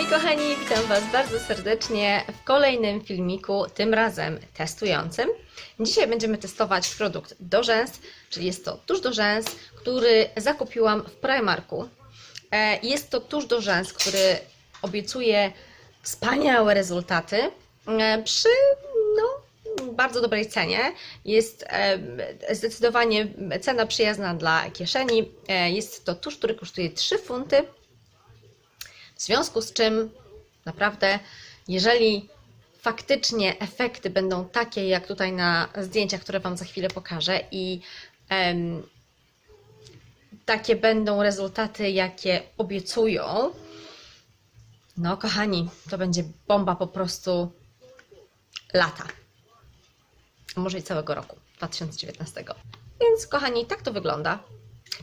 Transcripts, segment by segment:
Hej kochani, witam Was bardzo serdecznie w kolejnym filmiku, tym razem testującym. Dzisiaj będziemy testować produkt do rzęs, czyli jest to tusz do rzęs, który zakupiłam w Primarku. E, Jest to tusz do rzęs, który obiecuje wspaniałe rezultaty e, przy no, bardzo dobrej cenie. Jest e, zdecydowanie cena przyjazna dla kieszeni. Jest to tusz, który kosztuje 3 funty. W związku z czym naprawdę, jeżeli faktycznie efekty będą takie, jak tutaj na zdjęciach, które Wam za chwilę pokażę, i em, takie będą rezultaty, jakie obiecują, no kochani, to będzie bomba po prostu lata. Może i całego roku 2019. Więc kochani, tak to wygląda.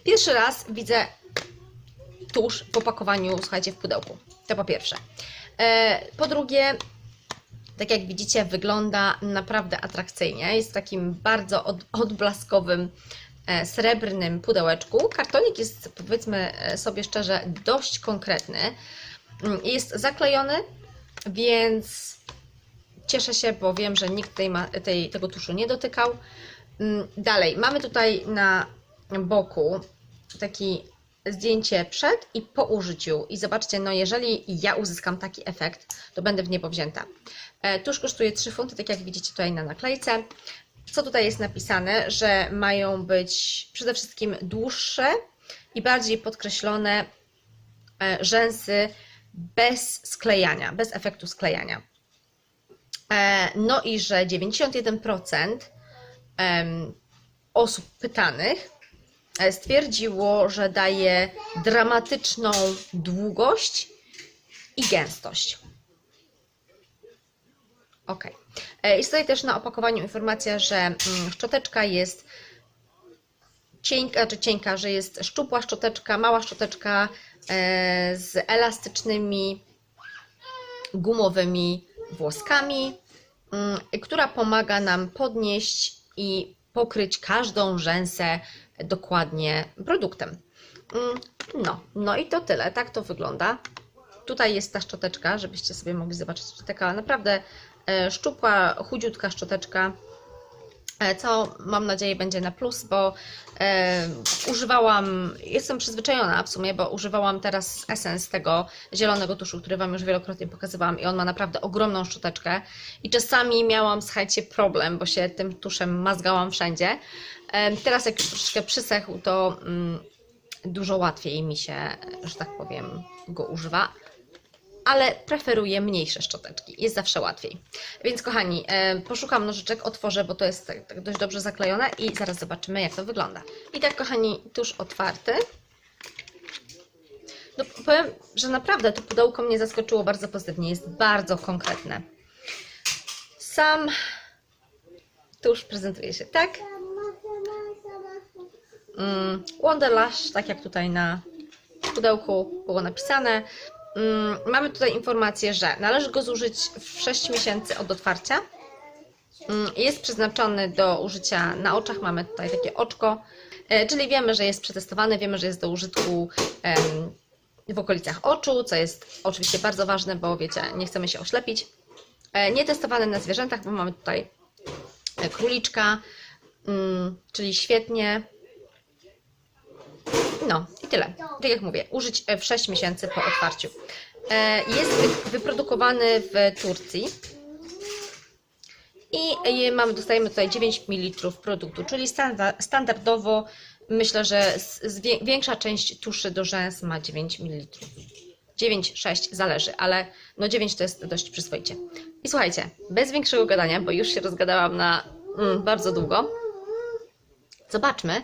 Pierwszy raz widzę tusz w opakowaniu, słuchajcie, w pudełku. To po pierwsze. E, Po drugie, tak jak widzicie, wygląda naprawdę atrakcyjnie. Jest w takim bardzo od, odblaskowym, e, srebrnym pudełeczku. Kartonik jest, powiedzmy e, sobie szczerze, dość konkretny. Mm, Jest zaklejony, więc cieszę się, bo wiem, że nikt tej, tej, tego tuszu nie dotykał. Mm, Dalej, mamy tutaj na boku taki zdjęcie przed i po użyciu. I zobaczcie, no jeżeli ja uzyskam taki efekt, to będę w niebo wzięta. E, Tusz kosztuje 3 funty, tak jak widzicie tutaj na naklejce. Co tutaj jest napisane? Że mają być przede wszystkim dłuższe i bardziej podkreślone e, rzęsy bez sklejania, bez efektu sklejania. E, No i że 91% em, osób pytanych stwierdziło, że daje dramatyczną długość i gęstość. Ok. E, Jest tutaj też na opakowaniu informacja, że mm, szczoteczka jest cienka, czy cienka, że jest szczupła szczoteczka, mała szczoteczka e, z elastycznymi, gumowymi włoskami, mm, która pomaga nam podnieść i pokryć każdą rzęsę dokładnie produktem. Mm, No, no i to tyle, tak to wygląda. Tutaj jest ta szczoteczka, żebyście sobie mogli zobaczyć. Taka naprawdę e, szczupła, chudziutka szczoteczka, co mam nadzieję będzie na plus, bo e, używałam, jestem przyzwyczajona w sumie, bo używałam teraz Essence tego zielonego tuszu, który Wam już wielokrotnie pokazywałam i on ma naprawdę ogromną szczoteczkę i czasami miałam, słuchajcie, problem, bo się tym tuszem mazgałam wszędzie. E, teraz jak już troszeczkę przysechł, to mm, dużo łatwiej mi się, że tak powiem, go używa ale preferuję mniejsze szczoteczki. Jest zawsze łatwiej. Więc kochani, e, poszukam nożyczek, otworzę, bo to jest tak, tak dość dobrze zaklejone i zaraz zobaczymy, jak to wygląda. I tak, kochani, tuż otwarty. No, powiem, że naprawdę to pudełko mnie zaskoczyło bardzo pozytywnie. Jest bardzo konkretne. Sam tuż prezentuje się tak. Mm, Wonderlash, tak jak tutaj na pudełku było napisane. Mm, Mamy tutaj informację, że należy go zużyć w 6 miesięcy od otwarcia. Mm, Jest przeznaczony do użycia na oczach. Mamy tutaj takie oczko, e, czyli wiemy, że jest przetestowany, wiemy, że jest do użytku w okolicach oczu, co jest oczywiście bardzo ważne, bo wiecie, nie chcemy się oślepić. E, Nie testowany na zwierzętach, bo mamy tutaj e, króliczka, mm, czyli świetnie. No i tyle. Tak jak mówię, użyć e, w 6 miesięcy po otwarciu. E, Jest wy- wyprodukowany w Turcji. I je- mamy, dostajemy tutaj 9 ml produktu, czyli standa- standardowo myślę, że większa część tuszy do rzęs ma 9 ml. 9-6 zależy, ale no 9 to jest dość przyzwoicie. I słuchajcie, bez większego gadania, bo już się rozgadałam na mm, bardzo długo, zobaczmy,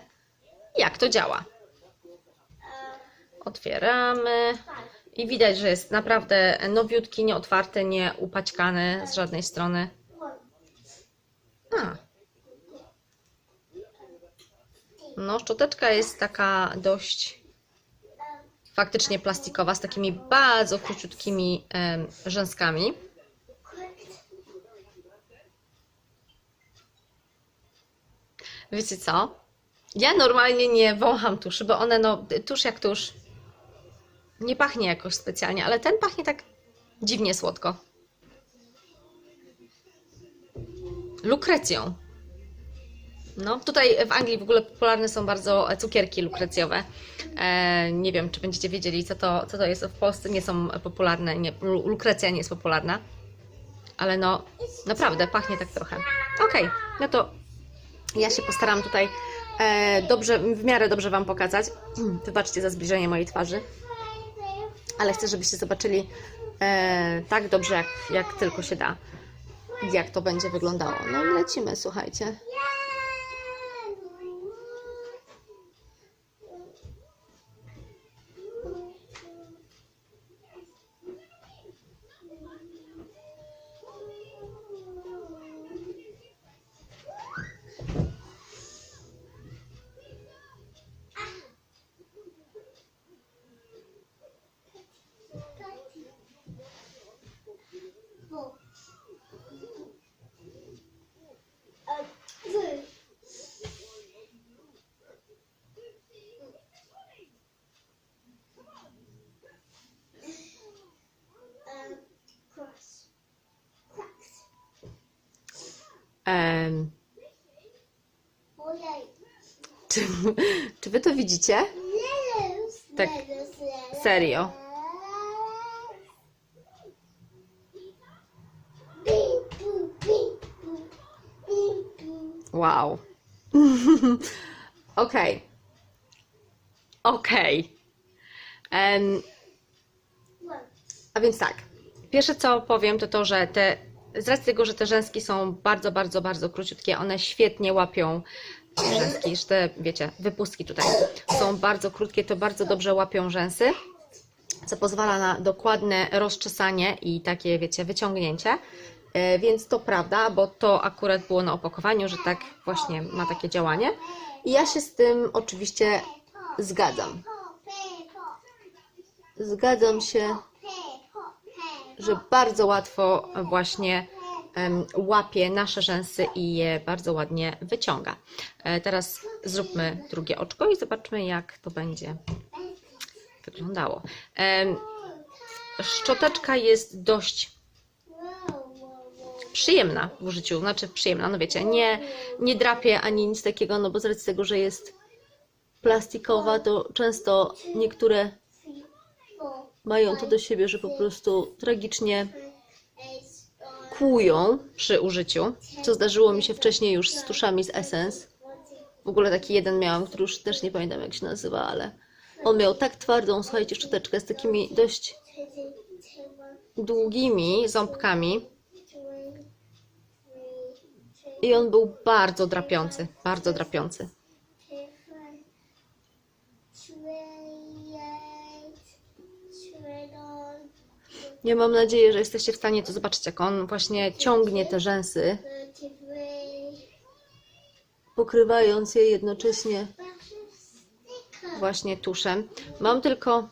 jak to działa. Otwieramy i widać, że jest naprawdę nowiutki, nieotwarty, nie upaćkany z żadnej strony. A. No, szczoteczka jest taka dość faktycznie plastikowa, z takimi bardzo króciutkimi rzęskami. Wiecie co? Ja normalnie nie wącham tuszy, bo one, no, tusz jak tusz, nie pachnie jakoś specjalnie, ale ten pachnie tak Dziwnie słodko. Lukrecją. No, tutaj w Anglii w ogóle popularne są bardzo cukierki lukrecjowe. E, nie wiem, czy będziecie wiedzieli, co to, co to jest. W Polsce nie są popularne, nie, lu- lukrecja nie jest popularna. Ale no, naprawdę, pachnie tak trochę. Okej, no to ja się postaram tutaj e, dobrze, w miarę dobrze Wam pokazać. Wybaczcie za zbliżenie mojej twarzy. Ale chcę, żebyście zobaczyli e, tak dobrze, jak, jak tylko się da, jak to będzie wyglądało. No i lecimy, słuchajcie. Czy, czy Wy to widzicie? Tak. Serio. Wow. Okej. Okej. Em, A więc tak, pierwsze co powiem to to, że te, z racji tego, że te rzęski są bardzo, bardzo, bardzo króciutkie, one świetnie łapią rzęski, że te, wiecie, wypustki tutaj są bardzo krótkie, to bardzo dobrze łapią rzęsy, co pozwala na dokładne rozczesanie i takie, wiecie, wyciągnięcie. E, Więc to prawda, bo to akurat było na opakowaniu, że tak właśnie ma takie działanie. I ja się z tym oczywiście zgadzam. Zgadzam się. Że bardzo łatwo właśnie łapie nasze rzęsy i je bardzo ładnie wyciąga. E, Teraz zróbmy drugie oczko i zobaczmy, jak to będzie wyglądało. Szczoteczka jest dość przyjemna w użyciu, znaczy przyjemna, no wiecie, nie, nie drapie ani nic takiego, no bo z racji tego, że jest plastikowa, to często niektóre mają to do siebie, że po prostu tragicznie kłują przy użyciu, co zdarzyło mi się wcześniej już z tuszami z Essence. W ogóle taki jeden miałam, który już też nie pamiętam jak się nazywa, ale on miał tak twardą, słuchajcie, szczoteczkę z takimi dość długimi ząbkami i on był bardzo drapiący, bardzo drapiący. Ja mam nadzieję, że jesteście w stanie to zobaczyć, jak on właśnie ciągnie te rzęsy, pokrywając je jednocześnie właśnie tuszem. Mam tylko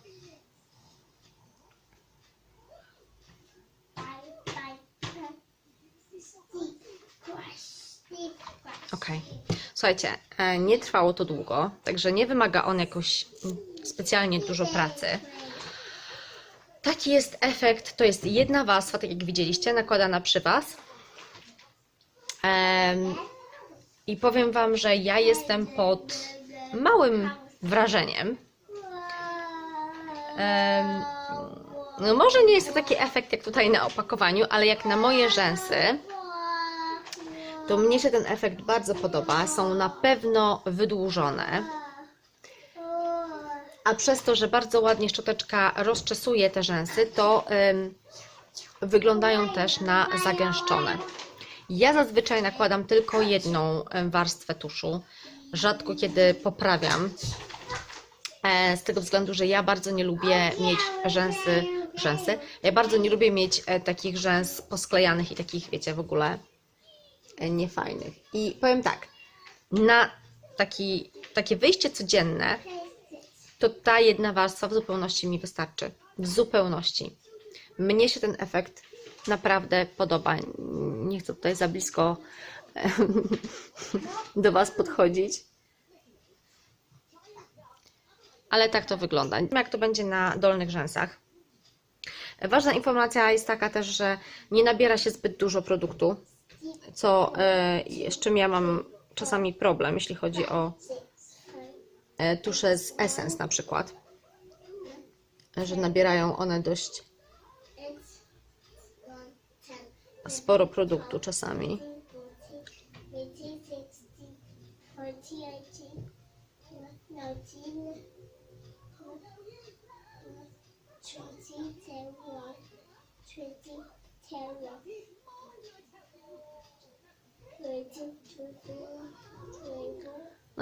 Okej. Słuchajcie, e, nie trwało to długo, także nie wymaga on jakoś specjalnie dużo pracy. Taki jest efekt, to jest jedna warstwa, tak jak widzieliście, nakładana przy Was. I powiem Wam, że ja jestem pod małym wrażeniem. Em, No może nie jest to taki efekt jak tutaj na opakowaniu, ale jak na moje rzęsy, to mnie się ten efekt bardzo podoba. Są na pewno wydłużone. A przez to, że bardzo ładnie szczoteczka rozczesuje te rzęsy, to wyglądają też na zagęszczone. Ja zazwyczaj nakładam tylko jedną warstwę tuszu. Rzadko kiedy poprawiam. E, z tego względu, że ja bardzo nie lubię mieć rzęsy, rzęsy. Ja bardzo nie lubię mieć e, takich rzęs posklejanych i takich, wiecie, w ogóle e, niefajnych. I powiem tak, na taki, takie wyjście codzienne, to ta jedna warstwa w zupełności mi wystarczy. W zupełności. Mnie się ten efekt naprawdę podoba. Nie chcę tutaj za blisko do Was podchodzić. Ale tak to wygląda. Nie wiem, jak to będzie na dolnych rzęsach. Ważna informacja jest taka też, że nie nabiera się zbyt dużo produktu, co e, z czym ja mam czasami problem, jeśli chodzi o tusze z Essence na przykład, że nabierają one dość sporo produktu czasami.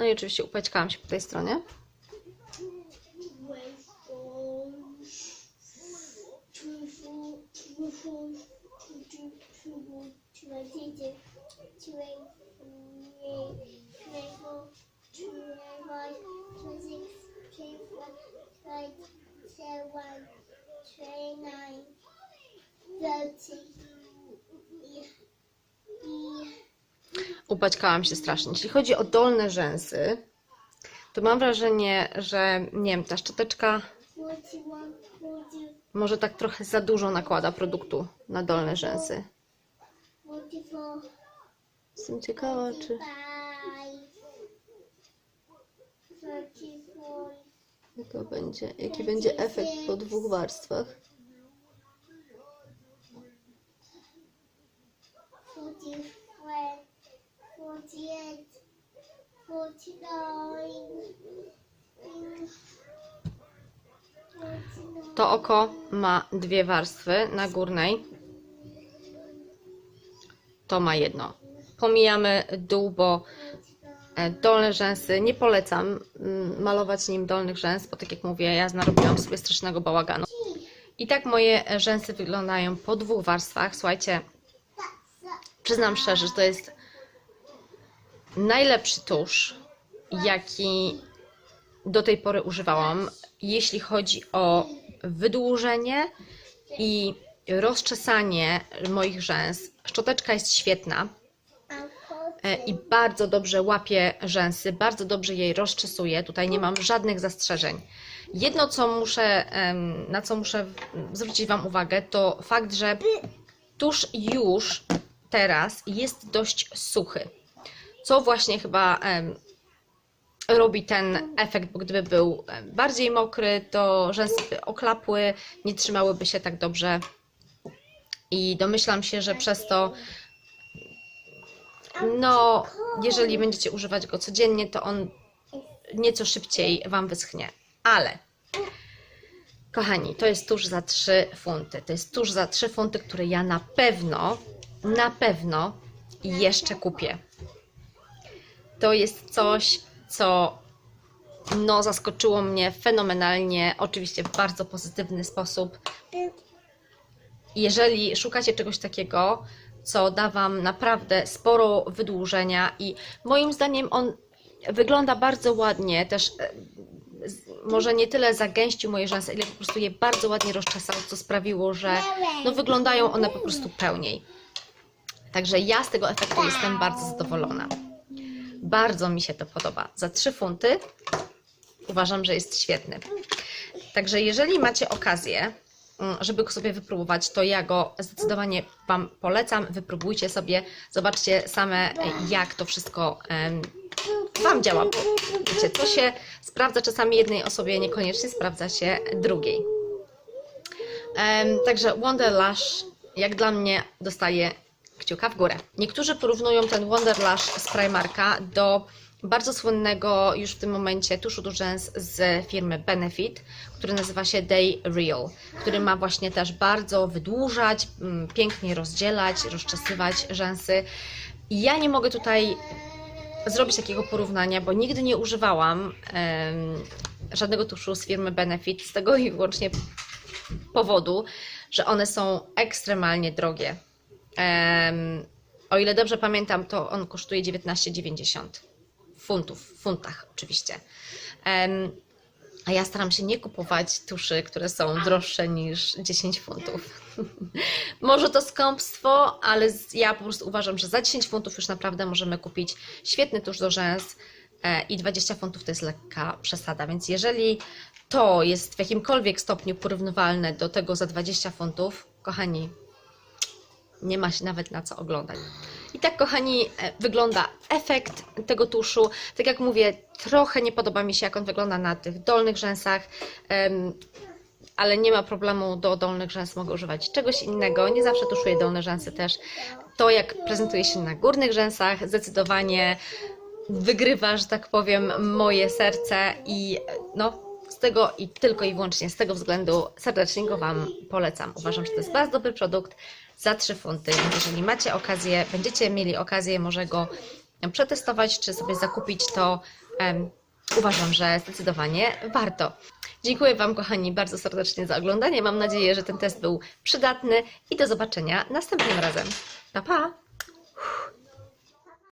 20, No i oczywiście upaćkałam się po tej stronie. Upaćkałam się strasznie. Jeśli chodzi o dolne rzęsy, to mam wrażenie, że nie wiem, ta szczoteczka może tak trochę za dużo nakłada produktu na dolne rzęsy. Jestem ciekawa, czy jaka będzie, jaki będzie efekt po dwóch warstwach. To oko ma dwie warstwy na górnej. To ma jedno. Pomijamy dół, bo e, dolne rzęsy nie polecam mm, malować nim dolnych rzęs, bo tak jak mówię, ja narobiłam sobie strasznego bałaganu. I tak moje rzęsy wyglądają po dwóch warstwach. Słuchajcie, przyznam szczerze, że to jest najlepszy tusz, jaki do tej pory używałam, jeśli chodzi o wydłużenie i rozczesanie moich rzęs. Szczoteczka jest świetna e, i bardzo dobrze łapie rzęsy, bardzo dobrze jej rozczesuje. Tutaj nie mam żadnych zastrzeżeń. Jedno, co muszę, na co muszę zwrócić Wam uwagę, to fakt, że tusz już teraz jest dość suchy. Co właśnie chyba robi ten efekt, bo gdyby był bardziej mokry, to rzęsy by oklapły, nie trzymałyby się tak dobrze. I domyślam się, że przez to, no, jeżeli będziecie używać go codziennie, to on nieco szybciej Wam wyschnie. Ale, kochani, to jest tuż za 3 funty. To jest tuż za 3 funty, który ja na pewno, na pewno jeszcze kupię. To jest coś, co no, zaskoczyło mnie fenomenalnie, oczywiście w bardzo pozytywny sposób. Jeżeli szukacie czegoś takiego, co da Wam naprawdę sporo wydłużenia i moim zdaniem on wygląda bardzo ładnie, też e, może nie tyle zagęścił moje rzęsy, ile po prostu je bardzo ładnie rozczesał, co sprawiło, że no, wyglądają one po prostu pełniej. Także ja z tego efektu jestem bardzo zadowolona. Bardzo mi się to podoba. Za 3 funty uważam, że jest świetny. Także jeżeli macie okazję, mm, żeby go sobie wypróbować, to ja go zdecydowanie Wam polecam. Wypróbujcie sobie, zobaczcie same, jak to wszystko Wam działa. Bo wiecie, co się sprawdza czasami jednej osobie, niekoniecznie sprawdza się drugiej. Także Wonder Lash, jak dla mnie, dostaje kciuka w górę. Niektórzy porównują ten Wonder Lash z Primarka do bardzo słynnego już w tym momencie tuszu do rzęs z firmy Benefit, który nazywa się Day Real, który ma właśnie też bardzo wydłużać, mm, pięknie rozdzielać, rozczesywać rzęsy. I ja nie mogę tutaj zrobić takiego porównania, bo nigdy nie używałam em, żadnego tuszu z firmy Benefit z tego i wyłącznie powodu, że one są ekstremalnie drogie. O ile dobrze pamiętam, to on kosztuje 19,90 funtów, w funtach oczywiście. A ja staram się nie kupować tuszy, które są droższe niż 10 funtów. Może to skąpstwo, ale ja po prostu uważam, że za 10 funtów już naprawdę możemy kupić świetny tusz do rzęs, e, i 20 funtów to jest lekka przesada, więc jeżeli to jest w jakimkolwiek stopniu porównywalne do tego za 20 funtów, kochani, nie ma się nawet na co oglądać. I tak, kochani, e, wygląda efekt tego tuszu. Tak jak mówię, trochę nie podoba mi się, jak on wygląda na tych dolnych rzęsach, ale nie ma problemu, do dolnych rzęs mogę używać czegoś innego. Nie zawsze tuszuję dolne rzęsy też. To, jak prezentuje się na górnych rzęsach, zdecydowanie wygrywa, że tak powiem, moje serce i no, z tego i tylko i wyłącznie z tego względu serdecznie go Wam polecam. Uważam, że to jest bardzo dobry produkt za 3 funty. Jeżeli macie okazję, będziecie mieli okazję może go przetestować, czy sobie zakupić, to em, uważam, że zdecydowanie warto. Dziękuję Wam, kochani, bardzo serdecznie za oglądanie. Mam nadzieję, że ten test był przydatny i do zobaczenia następnym razem. Pa, pa!